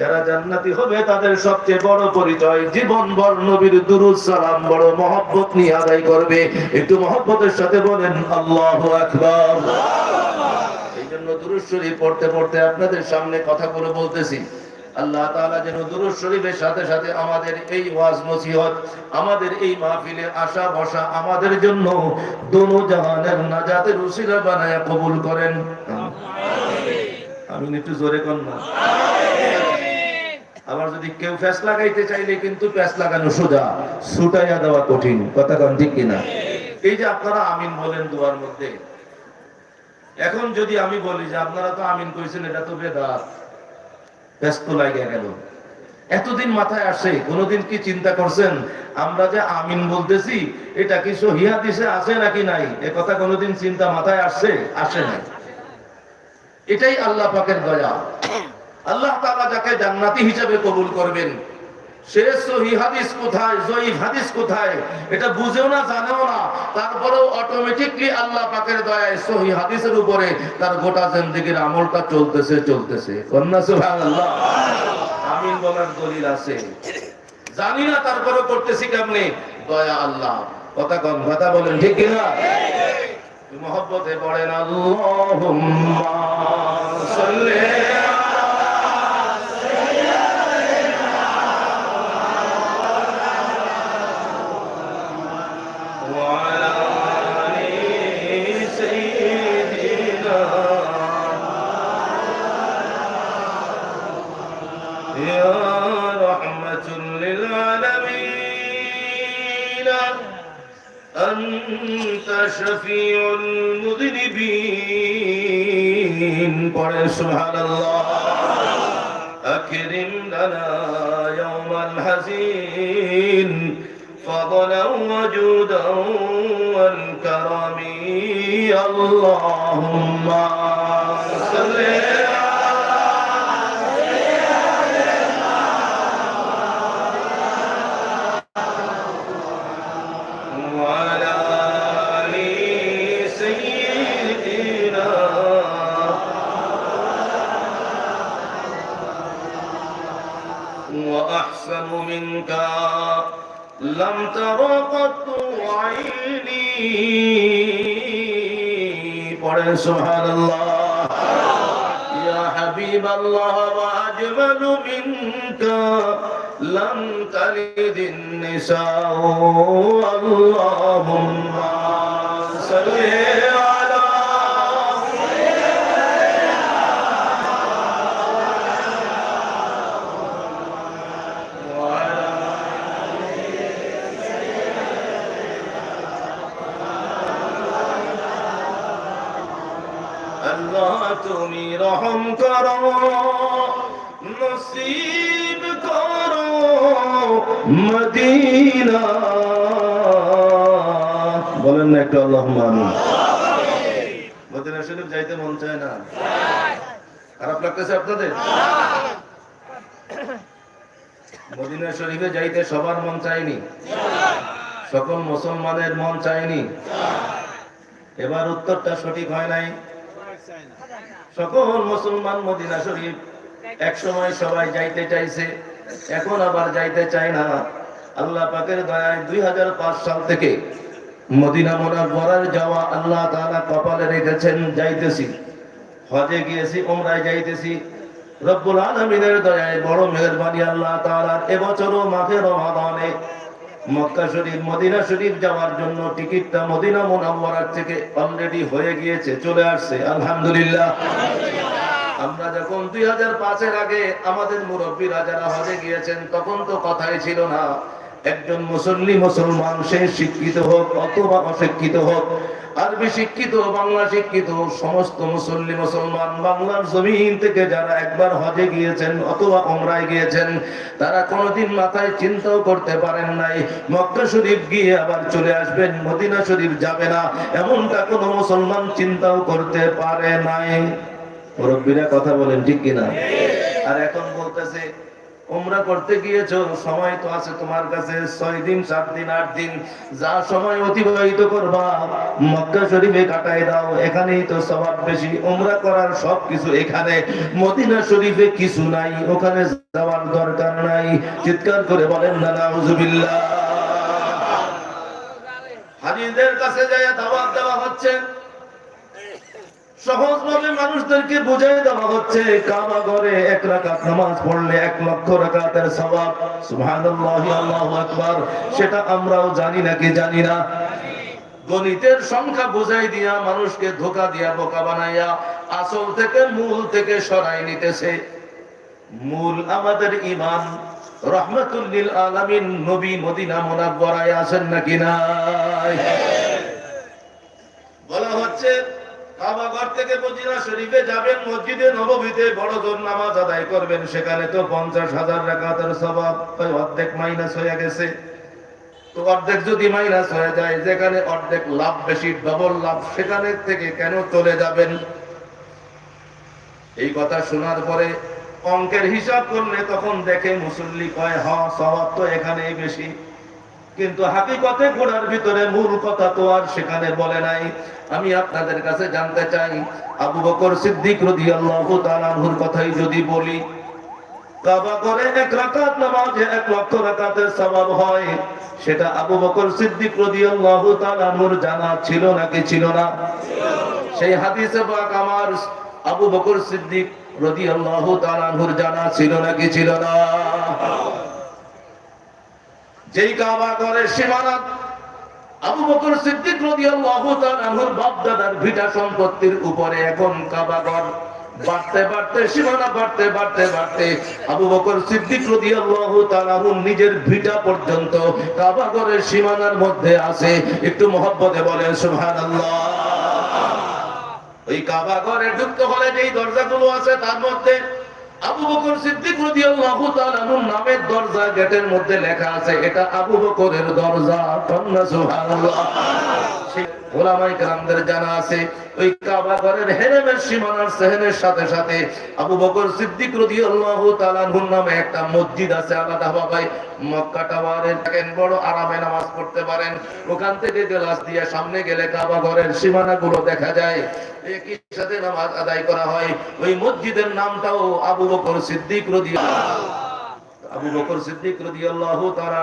যারা জান্নাতি হবে তাদের সবচেয়ে বড় পরিচয় জীবন ভর নবীর দুরুদ সালাম, বড় মহব্বত নিয়ে আদায় করবে। একটু মহব্বতের সাথে বলেন, আল্লাহ আকবার। এই জন্য শরীফ পড়তে পড়তে আপনাদের সামনে কথাগুলো বলতেছি। আল্লাহ তাআলা যেন দুরুদ শরীফের সাথে সাথে আমাদের এই ওয়াজ নসিহত, আমাদের এই মাহফিলে আশা বসা আমাদের জন্য দোনো জাহানের নাজাতের উসিলা বানায়া কবুল করেন। আমি একটু জোরে কর না। আবার যদি কেউ ফ্যাস লাগাইতে চাইলে কিন্তু প্যাস লাগানো সোজা, ছুটাইয়া দেওয়া কঠিন। কথা কন ঠিক কিনা? এই যে আপনারা আমিন বলেন দুয়ার মধ্যে। এখন যদি আমি বলি যে আপনারা তো আমিন কইছেন, এটা তো বেদাত। ব্যস্ত লাগিয়া গেল। এতদিন মাথায় আসে, কোনোদিন কি চিন্তা করছেন? আমরা যে আমিন বলতেছি, এটা কি সহিয়া দিছে আছে নাকি নাই? এ কথা কোনোদিন চিন্তা মাথায় আসছে আসে নাই। এটাই আল্লাহ পাকের দয়া। আল্লাহ তাআলা যাকে জান্নাতি হিসেবে কবুল করবেন। সে সহি হাদিস কোথায় জয়ীফ হাদিস কোথায় এটা বুঝেও না জানেও না। তারপরেও অটোমেটিকলি আল্লাহ পাকের দয়ায় সহি হাদিসের উপরে তার গোটা জিন্দেগির আমলটা চলতেছে চলতেছে। কন্যা সুবহানাল্লাহ। আমিন বলার দলিল আছে। জানি না তারপরেও করতেছি কেমনে? দয়া আল্লাহ। কথা কন কথা বলেন ঠিক কিনা? মহব্বতে পড়েন আল্লাহুম্মা সাল্লি أنت شفيع المذنبين. قل سبحان الله أكرم لنا يوم الحزين فضلا وجودا والكرم. اللهم صل وأحسن منك لم تر قط عيني قل سبحان الله يا حبيب الله وأجمل منك لم تلد النساء اللهم صل على নসিব করো মদিনা বলেন না একটু আল্লাহ মদিনা শরীফ যাইতে মন চায় না। খারাপ লাগতেছে আপনাদের? মদিনা শরীফে যাইতে সবার মন চায়নি। সকল মুসলমানের মন চায়নি। এবার উত্তরটা সঠিক হয় নাই। সকল মুসলমান মদিনা শরীফ এক সময় সবাই যাইতে চাইছে, এখন আবার যাইতে চায় না। আল্লাহ পাকের দয়ায় দুই হাজার পাঁচ সাল থেকে মদিনা মোনার যাওয়া আল্লাহ তাআলা কপালে রেখেছেন, যাইতেছি। হজে গিয়েছি ওমরায় যাইতেছি। রব্বুল আলমিনের দয়ায় বড় মেহরবানি আল্লাহ তাআলার এবছরও মাঘে রমাদানে মক্কা শরীফ, মদিনা শরীফ যাওয়ার জন্য টিকিটটা মদিনা মোনাম্মরার থেকে অলরেডি হয়ে গিয়েছে, চলে আসছে, আলহামদুলিল্লাহ। আমরা যখন দুই হাজার পাঁচের আগে আমাদের মুরব্বীরা যারা হজে গিয়েছেন, তখন তো কথাই ছিল না। একজন মুসল্লি মুসলমান, সে শিক্ষিত হোক অথবা অশিক্ষিত হোক, আরবি শিক্ষিত, বাংলা শিক্ষিত, সমস্ত মুসল্লি মুসলমান, বাংলার জমিন থেকে যারা একবার হজে গিয়েছেন অথবা ওমরায় গিয়েছেন, তারা কোনোদিন মাথায় চিন্তাও করতে পারেন নাই। মক্কা শরীফ গিয়ে আবার চলে আসবেন, মদিনা শরীফ যাবে না, এমনটা কোনো মুসলমান চিন্তাও করতে পারে নাই। মুরব্বীরা কথা বলেন, ঠিক কিনা? আর এখন বলতেছে, উমরা করতে গিয়েছো, সময় তো আছে তোমার কাছে, ছয় দিন, সাত দিন, আট দিন। যা সময় অতিবাহিত করবা, মক্কা শরীফে কাটাই দাও। এখানেই তো স্বভাব বেশি। উমরা করার সব কিছু এখানে। মদিনা শরীফে কিছু নাই, ওখানে যাওয়ার দরকার নাই। চিৎকার করে বলেন, না নাউজুবিল্লাহ হাজিদের কাছে যায় দাওয়াত দেওয়া হচ্ছে। সহজভাবে মানুষদেরকে বুঝাই দেওয়া হচ্ছে, কাবা ঘরে এক রাকাত নামাজ পড়লে এক লক্ষ রাকাতের সওয়াব, সুবহানাল্লাহি, আল্লাহু সেটা আমরাও জানি নাকি জানি না। গণিতের সংখ্যা বুঝাই দিয়া মানুষকে ধোকা দিয়া বোকা বানাইয়া আসল থেকে মূল থেকে সরাই নিতেছে। মূল আমাদের ইমান রহমতুল্লিল আলামিন নবী মদিনা মোনাব্বরায় আছেন নাকি নাই? বলা হচ্ছে অর্ধেক হয়ে যদি মাইনাস হয়ে যায়, যেখানে অর্ধেক লাভ বেশি ডবল লাভ থেকে কেন চলে যাবেন? এই কথা শোনার পরে অঙ্কের হিসাব করলে তখন দেখে মুসল্লি কয় হ স্বভাব তো এখানেই বেশি। কিন্তু হাকিকতে ঘোড়ার ভিতরে মূল কথা তো আর সেখানে বলে নাই। আমি আপনাদের কাছে জানতে চাই, আবু বকর সিদ্দিক রাদিয়াল্লাহু তাআলার কথাই যদি বলি জানা ছিল নাকি ছিল না? সেই আমার আবু বকর সিদ্দিক জানা ছিল নাকি ছিল না? যেই কাবা করে সীমানা, আবু বকর সিদ্দিক রাদিয়াল্লাহু বাপ দাদার ভিটা সম্পত্তির উপরে এখন কাবা ঘর। বাড়তে বাড়তে, সীমানা বাড়তে বাড়তে বাড়তে আবু বকর নিজের ভিটা পর্যন্ত ঘরের সীমানার মধ্যে একটু ঢুকতে হলে যেই দরজাগুলো আছে তার মধ্যে আবু বকর সিদ্দিক রাদিয়াল্লাহু তাআলার নামের দরজা গেটের মধ্যে লেখা আছে, এটা আবু বকরের দরজা। সুবহানাল্লাহ। ওলামাই কালামদের জানা আছে, ওই কাবা ঘরের হেরেমের সীমানার সেহেনের সাথে সাথে আবু বকর সিদ্দিক রাদিয়াল্লাহু নামে একটা মসজিদ আছে আলাদা মক্কা টাওয়ারের। থাকেন বড় আরামে নামাজ পড়তে পারেন। ওখান থেকে গেলাস দিয়ে সামনে গেলে কাবা ঘরের সীমানাগুলো দেখা যায়। একই সাথে নামাজ আদায় করা হয়। ওই মসজিদের নামটাও আবু বকর সিদ্দিক রাদিয়াল্লাহু আবু বকর সিদ্দিক রাদিয়াল্লাহু তাআলা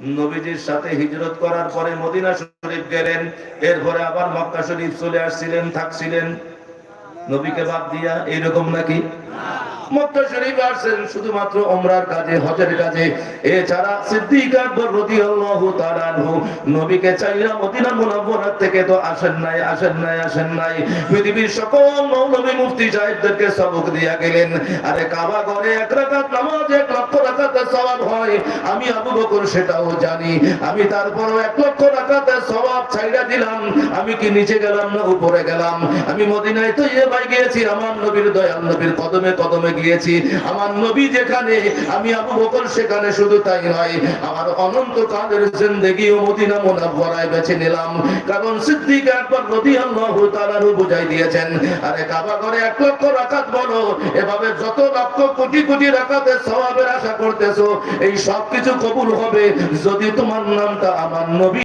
নবীজির সাথে হিজরত করার পরে মদিনা শরীফ গেলেন, এরপরে আবার মক্কা শরীফ চলে আসছিলেন, থাকছিলেন। নবীকে বাদ দিয়া, এইরকম নাকি? মক্কা শরীফ শুধুমাত্র ওমরার কাজে, হজের কাজে। এছাড়া সিদ্দিক আকবর রাদিয়াল্লাহু তাআলা আনহু নবীকে চাইরা মদিনা মুনাওয়ারা থেকে তো আসেন নাই আসেন নাই আসেন নাই। পৃথিবীর সকল মুফতি সাহেবদেরকে সবক দিয়া গেলেন। আরে কাবা ঘরে এক রাকাত নামাজ, এক লক্ষ রাকাতের সওয়াব হয়। আমি আবু বকর সেটাও জানি। আমি তারপরও এক লক্ষ রাকাতের সওয়াব ছাইড়া দিলাম। আমি কি নিচে গেলাম না উপরে গেলাম? আমি মদিনায় তো ইয়ে গিয়েছি, আমার নবীর দয়াল নবীর কদমে কদমে গিয়েছি। আমার নবী যেখানে, আমি আবু বকর সেখানে শুধু তাই নয়, আমার অনন্ত কালের জিন্দেগি ও মদিনা মুনাওয়ারায় বেছে নিলাম। কারণ সিদ্দিক আকবর রাদিয়াল্লাহু তাআলা বুঝাই দিয়েছেন, আরে কাবা করে এক লক্ষ রাকাত বলো, এভাবে যত লক্ষ কোটি কোটি রাকাতের সওয়াবের আশা করতেছো, এই সব কিছু কবুল হবে যদি তোমার নামটা আমার নবী